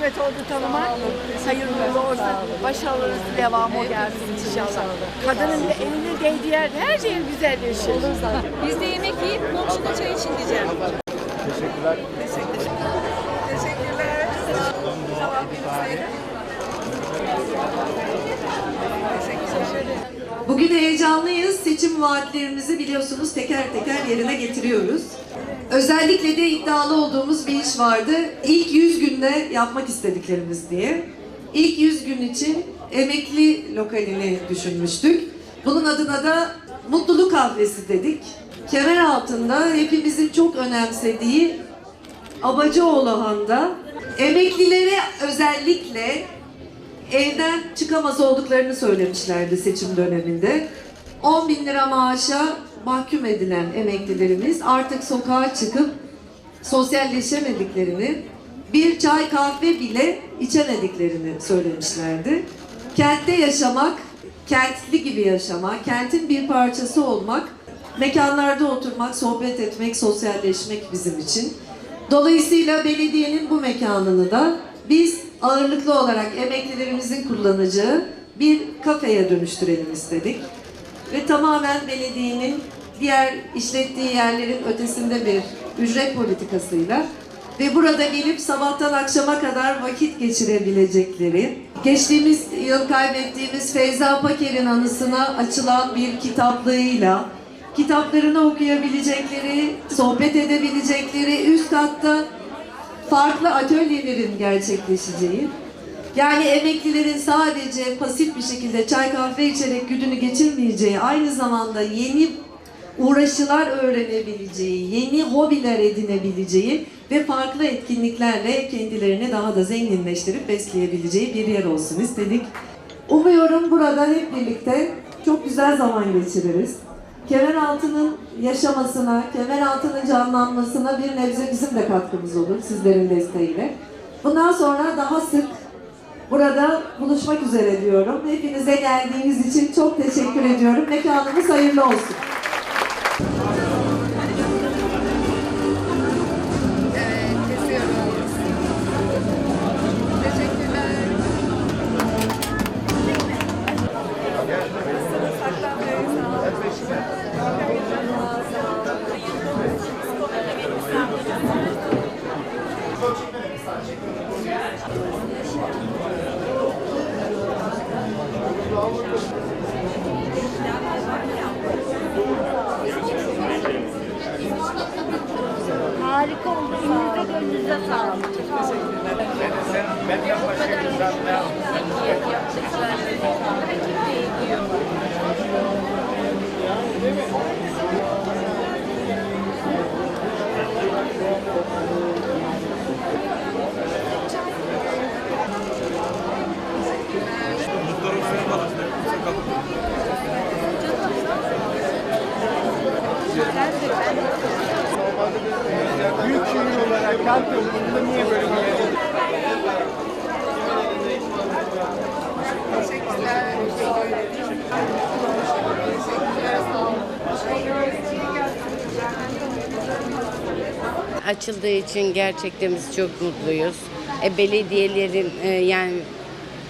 kısmet oldu tanımak. Hayırlı uğurlu olsun. Başarılarınız devamı gelsin inşallah. Kadının da elinin değdiği yerde her şey güzelleşir. Biz de yemek yiyip komşuda çay için diyeceğim. Teşekkürler. Teşekkürler. Tamam, bilseydim. Bugün heyecanlıyız. Seçim vaatlerimizi biliyorsunuz teker teker yerine getiriyoruz. Özellikle de iddialı olduğumuz bir iş vardı. İlk 100 günde yapmak istediklerimiz diye. İlk 100 gün için emekli lokalini düşünmüştük. Bunun adına da mutluluk kahvesi dedik. Kemer altında hepimizin çok önemsediği Abacıoğlu Han'da emeklilere özellikle evden çıkamaz olduklarını söylemişlerdi seçim döneminde. 10 bin lira maaşa mahkum edilen emeklilerimiz artık sokağa çıkıp sosyalleşemediklerini, bir çay kahve bile içemediklerini söylemişlerdi. Kentte yaşamak, kentli gibi yaşamak, kentin bir parçası olmak, mekanlarda oturmak, sohbet etmek, sosyalleşmek bizim için. Dolayısıyla belediyenin bu mekanını da biz ağırlıklı olarak emeklilerimizin kullanacağı bir kafeye dönüştürelim istedik. Ve tamamen belediyenin diğer işlettiği yerlerin ötesinde bir ücret politikasıyla ve burada gelip sabahtan akşama kadar vakit geçirebilecekleri, geçtiğimiz yıl kaybettiğimiz Feyza Paker'in anısına açılan bir kitaplığıyla, kitaplarını okuyabilecekleri, sohbet edebilecekleri, üst katta farklı atölyelerin gerçekleşeceği, yani emeklilerin sadece pasif bir şekilde çay kahve içerek gününü geçirmeyeceği, aynı zamanda yeni uğraşılar öğrenebileceği, yeni hobiler edinebileceği ve farklı etkinliklerle kendilerini daha da zenginleştirip besleyebileceği bir yer olsun istedik. Umuyorum burada hep birlikte çok güzel zaman geçiririz. Kemeraltı'nın yaşamasına, Kemeraltı'nın canlanmasına bir nebze bizim de katkımız olur sizlerin desteğiyle. Bundan sonra daha sık burada buluşmak üzere diyorum. Hepinize geldiğiniz için çok teşekkür ediyorum. Mekanımız hayırlı olsun. Harika oldu. Elinize gönlünüze sağlık. Büyük kent yolunda niye böyle bir yer? Teşekkürler. Teşekkürler, sağ olun. açıldığı için gerçekten biz çok mutluyuz. E, belediyelerin e, yani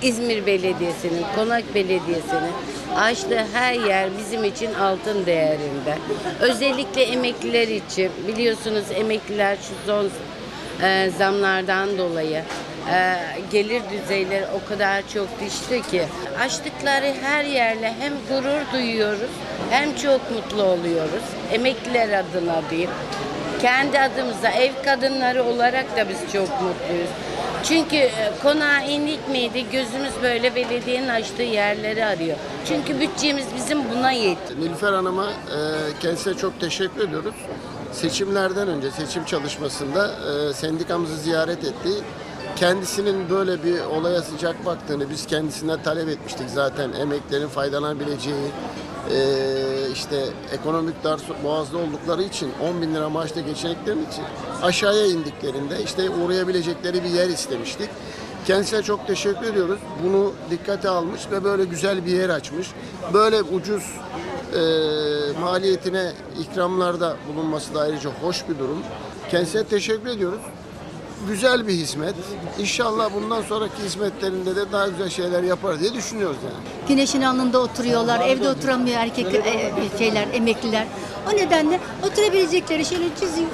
İzmir Belediyesi'nin, Konak Belediyesi'nin açtığı her yer bizim için altın değerinde. Özellikle emekliler için biliyorsunuz emekliler şu son e, zamlardan dolayı e, gelir düzeyleri o kadar çok düştü ki açtıkları her yerle hem gurur duyuyoruz hem çok mutlu oluyoruz. Emekliler adına diyeyim. Kendi adımıza ev kadınları olarak da biz çok mutluyuz. Çünkü e, konağa indik miydi gözümüz böyle belediyenin açtığı yerleri arıyor. Çünkü bütçemiz bizim buna yetti. Nilüfer Hanım'a e, kendisine çok teşekkür ediyoruz. Seçimlerden önce seçim çalışmasında e, sendikamızı ziyaret etti. Kendisinin böyle bir olaya sıcak baktığını biz kendisinden talep etmiştik zaten emeklerin faydalanabileceği e, işte ekonomik dar boğazda oldukları için 10 bin lira maaşla geçinekleri için aşağıya indiklerinde işte uğrayabilecekleri bir yer istemiştik. Kendisine çok teşekkür ediyoruz. Bunu dikkate almış ve böyle güzel bir yer açmış. Böyle ucuz e, maliyetine ikramlarda bulunması da ayrıca hoş bir durum. Kendisine teşekkür ediyoruz. Güzel bir hizmet. İnşallah bundan sonraki hizmetlerinde de daha güzel şeyler yapar diye düşünüyoruz yani. Güneşin alnında oturuyorlar. Evde oturamıyor erkek e, şeyler, emekliler. O nedenle oturabilecekleri şöyle cüzi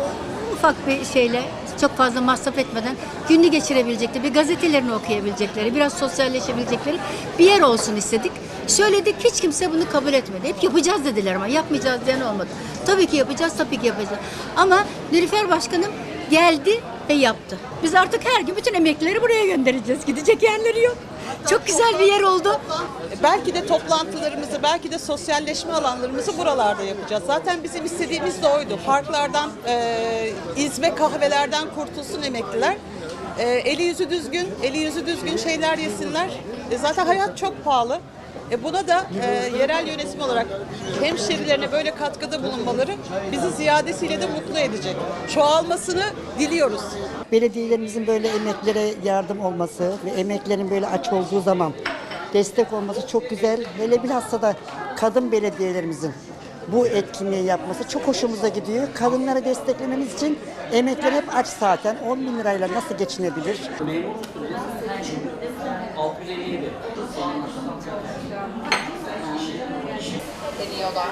ufak bir şeyle çok fazla masraf etmeden gününü geçirebilecekleri, bir gazetelerini okuyabilecekleri, biraz sosyalleşebilecekleri bir yer olsun istedik. Söyledik hiç kimse bunu kabul etmedi. Hep yapacağız dediler ama yapmayacağız diyen olmadı. Tabii ki yapacağız, tabii ki yapacağız. Ama Nilüfer Başkanım geldi ve yaptı. Biz artık her gün bütün emeklileri buraya göndereceğiz. Gidecek yerleri yok. Çok güzel bir yer oldu. Belki de toplantılarımızı, belki de sosyalleşme alanlarımızı buralarda yapacağız. Zaten bizim istediğimiz de oydu. Parklardan, e, iz ve kahvelerden kurtulsun emekliler. E, eli yüzü düzgün, eli yüzü düzgün şeyler yesinler. E, zaten hayat çok pahalı. E, buna da e, yerel yönetim olarak hemşerilerine böyle katkıda bulunmaları bizi ziyadesiyle de mutlu edecek. Çoğalmasını diliyoruz. belediyelerimizin böyle emeklere yardım olması ve emeklerin böyle aç olduğu zaman destek olması çok güzel. Hele bilhassa da kadın belediyelerimizin bu etkinliği yapması çok hoşumuza gidiyor. Kadınları desteklememiz için emekler hep aç zaten. 10 bin lirayla nasıl geçinebilir? deniyorlar.